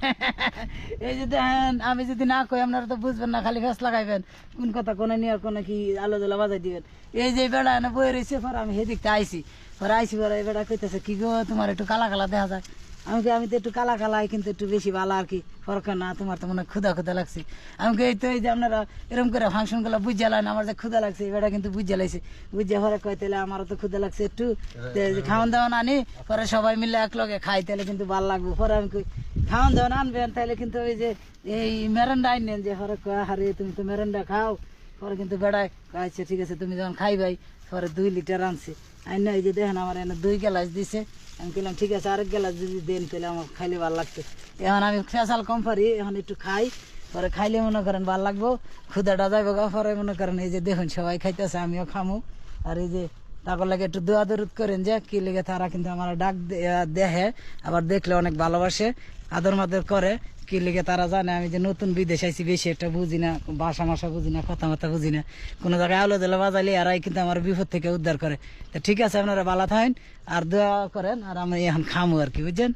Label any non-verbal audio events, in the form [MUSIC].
[LAUGHS] এই যদি আমি যদি না কই, আপনারা তো বুঝবেন না, খালি ফেস লাগাইবেন। কোন কথা কোনে নিয়ে কোনে কি আলো জ্বালা বাজাই দিবেন। এই যে বেড়া এনে বয়ে রয়েছে পরে আমি সেদিকটা আইছি। পরে আইসি পরে এই বেড়া কইতেছে, কি গো, তোমার একটু কালা কালা দেখা যায়। আমি কই, আমি তো একটু কালা কালাই কিন্তু একটু বেশি ভালো আর কি। ফরক না তোমার তো মনে ক্ষুদা ক্ষুদা লাগছে। আমি কই, এই তো এই যে আপনারা এরকম করে ফাংশনগুলো বুঝে লাইন আমার যে ক্ষুদা লাগছে এবার কিন্তু বুঝে লাইছে। বুঝে পরে কয় তাহলে আমারও তো ক্ষুদা লাগছে একটু। খাওয়ান দাওয়ান আনি পরে সবাই মিলে এক লগে খাই তাহলে কিন্তু ভালো লাগবে। পরে আমি খাওয়ান দাওয়ান আনবেন তাহলে কিন্তু ওই যে এই মেরেন্ডা আইনেন যে পরে কয় হারে তুমি তো মেরেন্ডা খাও। পরে কিন্তু বেড়ায়। আচ্ছা ঠিক আছে তুমি যখন খাইবাই পরে দুই লিটার আনছে। আইন এই যে দেখেন আমার এনে দুই গ্লাস দিছে। আমি কিলাম ঠিক আছে আরেক গ্লাস যদি দেন তাহলে আমার খাইলে ভালো লাগতো। এখন আমি ফেসাল কম পারি এখন একটু খাই পরে খাইলে মনে করেন ভালো লাগবো ক্ষুদাটা যাইব গা, পরে মনে করেন এই যে দেখুন সবাই খাইতেছে আমিও খামু। আর এই যে তারপর লাগে একটু দোয়া দরুদ করেন যে, কি লেগে তারা কিন্তু আমার ডাক দেহে আবার দেখলে অনেক ভালোবাসে, আদর মাদর করে, কি লেগে তারা জানে, আমি যে নতুন বিদেশ আইছি, বেশি একটা বুঝি না বাসা মাসা বুঝি না কথা মাথা বুঝি না, কোনো জায়গায় আলো দিলে বাজাইলে এরাই কিন্তু আমার বিপদ থেকে উদ্ধার করে। তো ঠিক আছে, আপনারা ভালো থাকেন, আর দোয়া করেন, আর আমি এখন খামো আর কি, বুঝছেন?